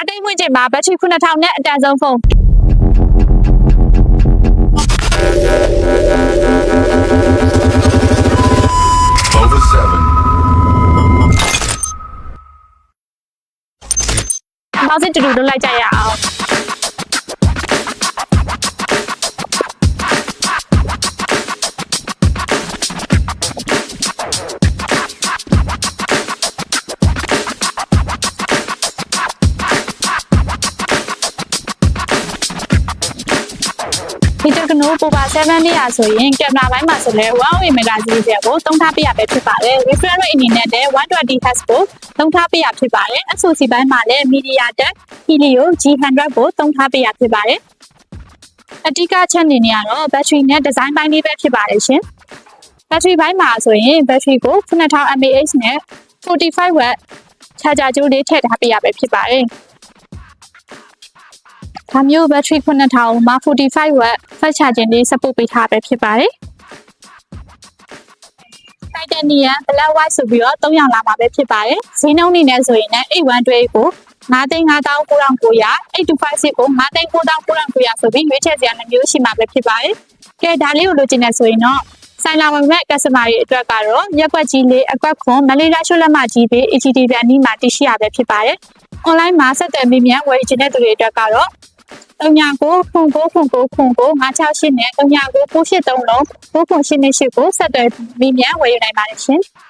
၅တိတ်ဝင်ကျင်မှာဘက်ထရီ9000နဲ့အတန်ဆုံးဖုန်း Over seven. နောက်စစ်တူတူလုပ်လိုက်ကြရအောင် ဒီတက်ကနိုးပူပါ7နေရဆိုရင်ကင်မရာပိုင်းမှာဆိုလဲ Huawei Megazine ကိုသုံးထားပေးရပဲဖြစ်ပါတယ် refresh rate အနေနဲ့လည်း 120 Hz ကိုသုံးထားပေးရဖြစ်ပါတယ် SoC ဘိုင်းမှာလည်း MediaTek Helio G100 ကိုသုံးထားပေးရဖြစ်ပါတယ်အဓိကချက်အနေနဲ့ကတော့ battery နဲ့ design ဘိုင်းလေးပဲဖြစ်ပါတယ်ရှင် battery ဘိုင်းမှာဆိုရင် battery ကို9000 mAh နဲ့45 watt charger ကျိုးလေးထည့်ထားပေးရပဲဖြစ်ပါတယ် ဒါမျိုး battery 9000မှာ45 watt fast charging လေး support ပေးထားပဲဖြစ်ပါတယ်။ Titanium Black White ဆိုပြီးတော့၃ရောင်လာမှာပဲဖြစ်ပါတယ်။ဈေးနှုန်းအနေနဲ့ဆိုရင်လည်း812ကို9,9900 8256ကို9,9900ဆိုပြီးရွေးချယ်စရာနှမျိုးရှိမှာပဲဖြစ်ပါတယ်။ကဲဒါလေးကိုလိုချင်နေဆိုရင်တော့ဆိုင်လာဝင်မဲ့ customer တွေအတွက်ကတော့ရက်ွက်ကြီးလေးအကွက်ခွန်မလေးလာရှိုးလက်မကြီးပေး HT ပြန်နီးမှာတရှိရပဲဖြစ်ပါတယ်။ online မှာဆက်သွယ်မိမြန်ဝယ်ချင်တဲ့သူတွေအတွက်ကတော့ 39ခုခုခုခုခုခုခု968နဲ့39ခု98လုံးလုံး98နဲ့8ကိုဆက်သွယ်မိမြန်ဝယ်ယူနိုင်ပါတယ်ရှင်။